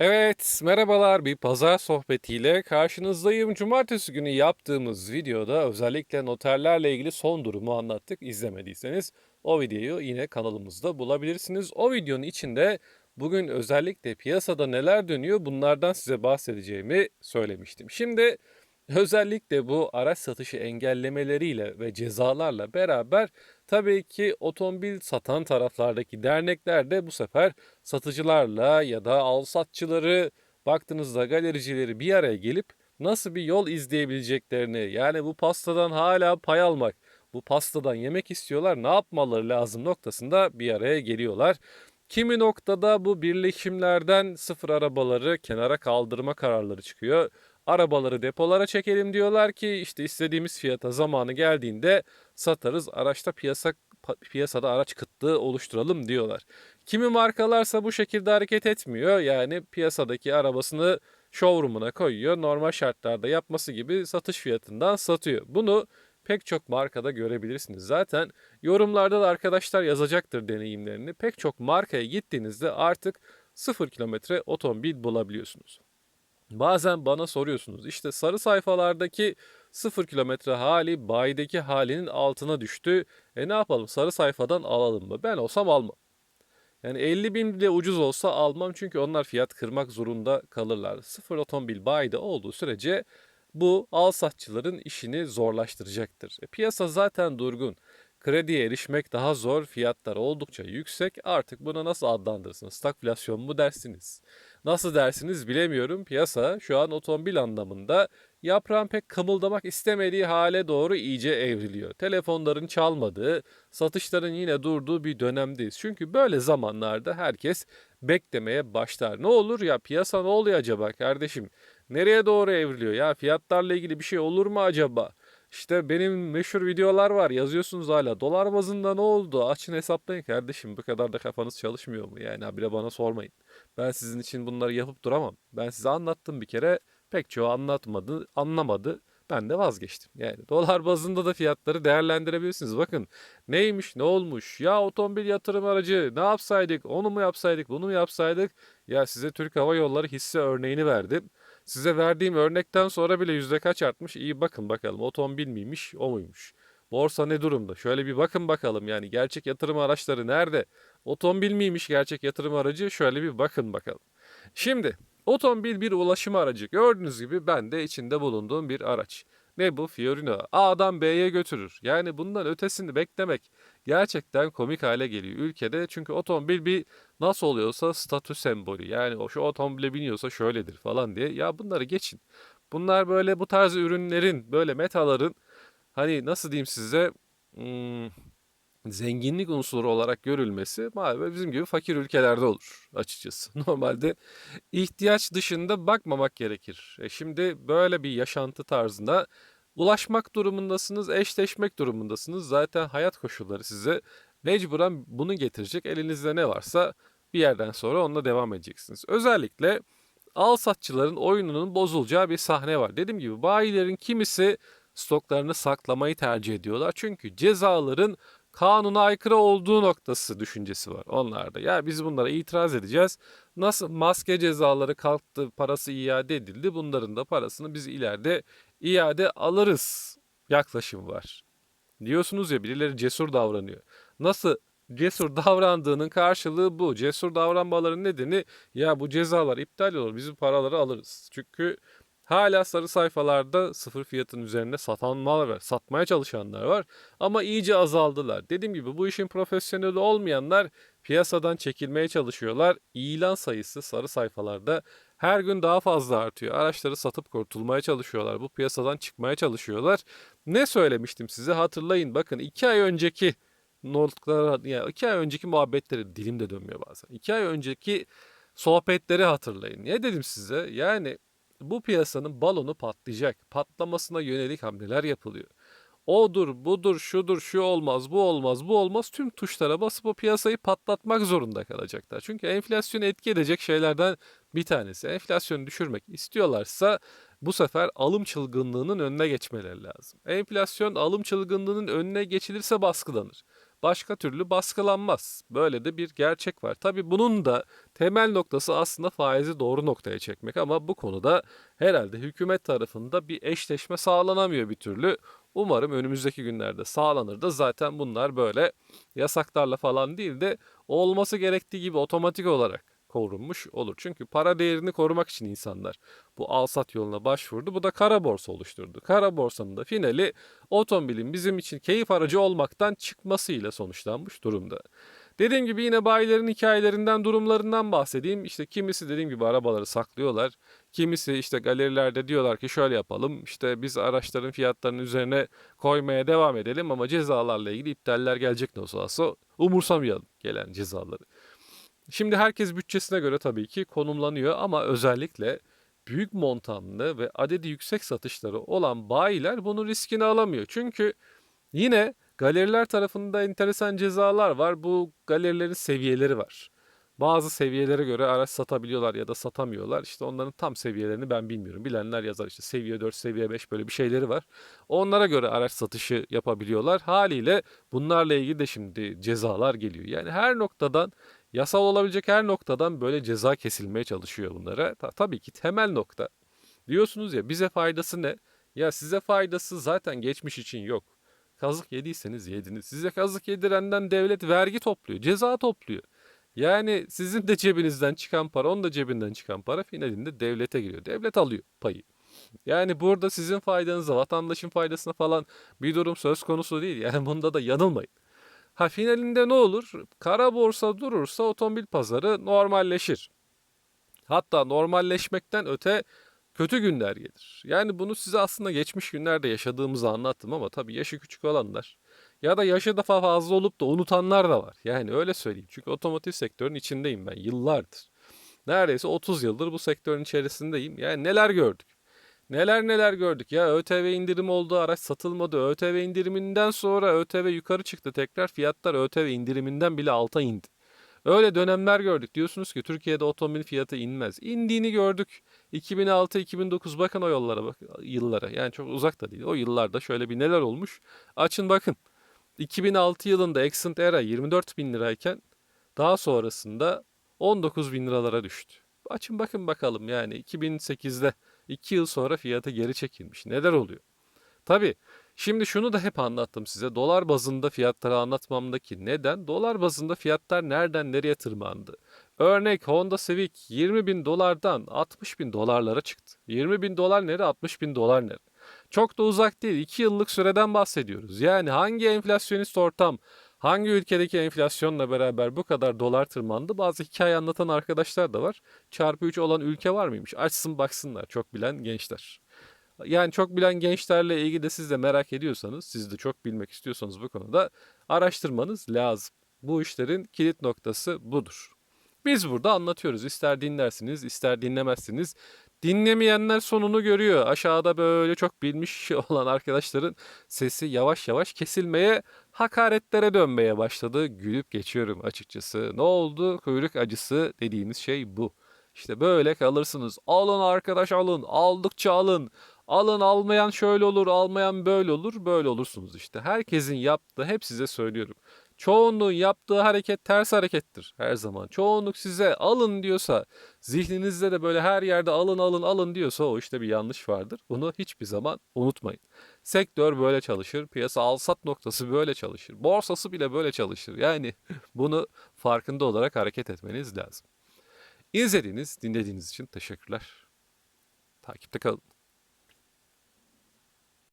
Evet, merhabalar. Bir pazar sohbetiyle karşınızdayım. Cumartesi günü yaptığımız videoda özellikle noterlerle ilgili son durumu anlattık. İzlemediyseniz o videoyu yine kanalımızda bulabilirsiniz. O videonun içinde bugün özellikle piyasada neler dönüyor bunlardan size bahsedeceğimi söylemiştim. Şimdi özellikle bu araç satışı engellemeleriyle ve cezalarla beraber tabii ki otomobil satan taraflardaki dernekler de bu sefer satıcılarla ya da alsatçıları baktığınızda galericileri bir araya gelip nasıl bir yol izleyebileceklerini yani bu pastadan hala pay almak, bu pastadan yemek istiyorlar ne yapmaları lazım noktasında bir araya geliyorlar. Kimi noktada bu birleşimlerden sıfır arabaları kenara kaldırma kararları çıkıyor. Arabaları depolara çekelim diyorlar ki işte istediğimiz fiyata zamanı geldiğinde satarız. Araçta piyasa piyasada araç kıtlığı oluşturalım diyorlar. Kimi markalarsa bu şekilde hareket etmiyor. Yani piyasadaki arabasını showroom'una koyuyor. Normal şartlarda yapması gibi satış fiyatından satıyor. Bunu pek çok markada görebilirsiniz. Zaten yorumlarda da arkadaşlar yazacaktır deneyimlerini. Pek çok markaya gittiğinizde artık 0 kilometre otomobil bulabiliyorsunuz. Bazen bana soruyorsunuz işte sarı sayfalardaki 0 kilometre hali bayideki halinin altına düştü. E ne yapalım sarı sayfadan alalım mı? Ben olsam almam. Yani 50 bin bile ucuz olsa almam çünkü onlar fiyat kırmak zorunda kalırlar. Sıfır otomobil bayide olduğu sürece bu alsatçıların işini zorlaştıracaktır. E, piyasa zaten durgun. Krediye erişmek daha zor, fiyatlar oldukça yüksek. Artık buna nasıl adlandırırsınız? Stagflasyon mu dersiniz? Nasıl dersiniz bilemiyorum. Piyasa şu an otomobil anlamında yaprağın pek kımıldamak istemediği hale doğru iyice evriliyor. Telefonların çalmadığı, satışların yine durduğu bir dönemdeyiz. Çünkü böyle zamanlarda herkes beklemeye başlar. Ne olur ya piyasa ne oluyor acaba kardeşim? Nereye doğru evriliyor ya? Fiyatlarla ilgili bir şey olur mu acaba? İşte benim meşhur videolar var yazıyorsunuz hala. Dolar bazında ne oldu? Açın hesaplayın kardeşim. Bu kadar da kafanız çalışmıyor mu? Yani habire bana sormayın. Ben sizin için bunları yapıp duramam. Ben size anlattım bir kere. Pek çoğu anlatmadı, anlamadı. Ben de vazgeçtim. Yani dolar bazında da fiyatları değerlendirebilirsiniz. Bakın neymiş, ne olmuş? Ya otomobil yatırım aracı ne yapsaydık? Onu mu yapsaydık, bunu mu yapsaydık? Ya size Türk Hava Yolları hisse örneğini verdim. Size verdiğim örnekten sonra bile yüzde kaç artmış? İyi bakın bakalım. Otomobil miymiş, o muymuş? Borsa ne durumda? Şöyle bir bakın bakalım. Yani gerçek yatırım araçları nerede? Otomobil miymiş gerçek yatırım aracı? Şöyle bir bakın bakalım. Şimdi otomobil bir ulaşım aracı. Gördüğünüz gibi ben de içinde bulunduğum bir araç. Bu? Fiorino. A'dan B'ye götürür. Yani bundan ötesini beklemek gerçekten komik hale geliyor ülkede. Çünkü otomobil bir nasıl oluyorsa statü sembolü. Yani o şu otomobile biniyorsa şöyledir falan diye. Ya bunları geçin. Bunlar böyle bu tarz ürünlerin, böyle metaların hani nasıl diyeyim size hmm, zenginlik unsuru olarak görülmesi maalesef bizim gibi fakir ülkelerde olur açıkçası. Normalde ihtiyaç dışında bakmamak gerekir. E şimdi böyle bir yaşantı tarzında ulaşmak durumundasınız, eşleşmek durumundasınız. Zaten hayat koşulları size mecburen bunu getirecek. Elinizde ne varsa bir yerden sonra onunla devam edeceksiniz. Özellikle al satçıların oyununun bozulacağı bir sahne var. Dediğim gibi bayilerin kimisi stoklarını saklamayı tercih ediyorlar. Çünkü cezaların kanuna aykırı olduğu noktası düşüncesi var onlarda. Ya biz bunlara itiraz edeceğiz. Nasıl maske cezaları kalktı, parası iade edildi. Bunların da parasını biz ileride iade alırız yaklaşım var. Diyorsunuz ya birileri cesur davranıyor. Nasıl cesur davrandığının karşılığı bu. Cesur davranmaların nedeni ya bu cezalar iptal olur biz bu paraları alırız. Çünkü hala sarı sayfalarda sıfır fiyatın üzerinde satanlar var, satmaya çalışanlar var ama iyice azaldılar. Dediğim gibi bu işin profesyoneli olmayanlar piyasadan çekilmeye çalışıyorlar. İlan sayısı sarı sayfalarda her gün daha fazla artıyor. Araçları satıp kurtulmaya çalışıyorlar. Bu piyasadan çıkmaya çalışıyorlar. Ne söylemiştim size hatırlayın. Bakın iki ay önceki notlara, yani iki ay önceki muhabbetleri dilim de dönmüyor bazen. İki ay önceki sohbetleri hatırlayın. Ne dedim size? Yani bu piyasanın balonu patlayacak. Patlamasına yönelik hamleler yapılıyor. Odur, budur, şudur, şu olmaz, bu olmaz, bu olmaz. Tüm tuşlara basıp o piyasayı patlatmak zorunda kalacaklar. Çünkü enflasyonu etki edecek şeylerden bir tanesi. Enflasyonu düşürmek istiyorlarsa bu sefer alım çılgınlığının önüne geçmeleri lazım. Enflasyon alım çılgınlığının önüne geçilirse baskılanır. Başka türlü baskılanmaz. Böyle de bir gerçek var. Tabii bunun da temel noktası aslında faizi doğru noktaya çekmek ama bu konuda herhalde hükümet tarafında bir eşleşme sağlanamıyor bir türlü. Umarım önümüzdeki günlerde sağlanır da zaten bunlar böyle yasaklarla falan değil de olması gerektiği gibi otomatik olarak korunmuş olur. Çünkü para değerini korumak için insanlar bu alsat yoluna başvurdu. Bu da kara borsa oluşturdu. Kara borsanın da finali otomobilin bizim için keyif aracı olmaktan çıkmasıyla sonuçlanmış durumda. Dediğim gibi yine bayilerin hikayelerinden, durumlarından bahsedeyim. İşte kimisi dediğim gibi arabaları saklıyorlar. Kimisi işte galerilerde diyorlar ki şöyle yapalım. İşte biz araçların fiyatlarının üzerine koymaya devam edelim ama cezalarla ilgili iptaller gelecek ne olsa umursamayalım gelen cezaları. Şimdi herkes bütçesine göre tabii ki konumlanıyor ama özellikle büyük montanlı ve adedi yüksek satışları olan bayiler bunun riskini alamıyor. Çünkü yine galeriler tarafında enteresan cezalar var. Bu galerilerin seviyeleri var. Bazı seviyelere göre araç satabiliyorlar ya da satamıyorlar. İşte onların tam seviyelerini ben bilmiyorum. Bilenler yazar işte seviye 4, seviye 5 böyle bir şeyleri var. Onlara göre araç satışı yapabiliyorlar. Haliyle bunlarla ilgili de şimdi cezalar geliyor. Yani her noktadan Yasal olabilecek her noktadan böyle ceza kesilmeye çalışıyor bunlara. Ta- tabii ki temel nokta. Diyorsunuz ya bize faydası ne? Ya size faydası zaten geçmiş için yok. Kazık yediyseniz yediniz. Size kazık yedirenden devlet vergi topluyor, ceza topluyor. Yani sizin de cebinizden çıkan para, onun da cebinden çıkan para finalinde devlete giriyor. Devlet alıyor payı. Yani burada sizin faydanıza, vatandaşın faydasına falan bir durum söz konusu değil. Yani bunda da yanılmayın. Ha finalinde ne olur? Kara borsa durursa otomobil pazarı normalleşir. Hatta normalleşmekten öte kötü günler gelir. Yani bunu size aslında geçmiş günlerde yaşadığımızı anlattım ama tabii yaşı küçük olanlar ya da yaşı daha fazla olup da unutanlar da var. Yani öyle söyleyeyim. Çünkü otomotiv sektörün içindeyim ben yıllardır. Neredeyse 30 yıldır bu sektörün içerisindeyim. Yani neler gördük. Neler neler gördük ya. ÖTV indirim oldu araç satılmadı. ÖTV indiriminden sonra ÖTV yukarı çıktı tekrar. Fiyatlar ÖTV indiriminden bile alta indi. Öyle dönemler gördük. Diyorsunuz ki Türkiye'de otomobil fiyatı inmez. İndiğini gördük. 2006-2009 bakın o yollara bak yıllara. Yani çok uzak da değil. O yıllarda şöyle bir neler olmuş. Açın bakın. 2006 yılında Accent Era 24 bin lirayken daha sonrasında 19 bin liralara düştü. Açın bakın bakalım yani 2008'de 2 yıl sonra fiyatı geri çekilmiş. Neler oluyor? Tabii şimdi şunu da hep anlattım size. Dolar bazında fiyatları anlatmamdaki neden? Dolar bazında fiyatlar nereden nereye tırmandı? Örnek Honda Civic 20 bin dolardan 60 bin dolarlara çıktı. 20 bin dolar nere 60 bin dolar nere? Çok da uzak değil. 2 yıllık süreden bahsediyoruz. Yani hangi enflasyonist ortam, hangi ülkedeki enflasyonla beraber bu kadar dolar tırmandı? Bazı hikaye anlatan arkadaşlar da var. Çarpı 3 olan ülke var mıymış? Açsın baksınlar çok bilen gençler. Yani çok bilen gençlerle ilgili de siz de merak ediyorsanız, siz de çok bilmek istiyorsanız bu konuda araştırmanız lazım. Bu işlerin kilit noktası budur. Biz burada anlatıyoruz. İster dinlersiniz, ister dinlemezsiniz. Dinlemeyenler sonunu görüyor. Aşağıda böyle çok bilmiş olan arkadaşların sesi yavaş yavaş kesilmeye, hakaretlere dönmeye başladı. Gülüp geçiyorum açıkçası. Ne oldu? Kuyruk acısı dediğimiz şey bu. İşte böyle kalırsınız. Alın arkadaş alın. Aldıkça alın. Alın almayan şöyle olur, almayan böyle olur. Böyle olursunuz işte. Herkesin yaptığı hep size söylüyorum. Çoğunluğun yaptığı hareket ters harekettir her zaman. Çoğunluk size alın diyorsa, zihninizde de böyle her yerde alın alın alın diyorsa o işte bir yanlış vardır. Bunu hiçbir zaman unutmayın. Sektör böyle çalışır, piyasa alsat noktası böyle çalışır, borsası bile böyle çalışır. Yani bunu farkında olarak hareket etmeniz lazım. İzlediğiniz, dinlediğiniz için teşekkürler. Takipte kalın.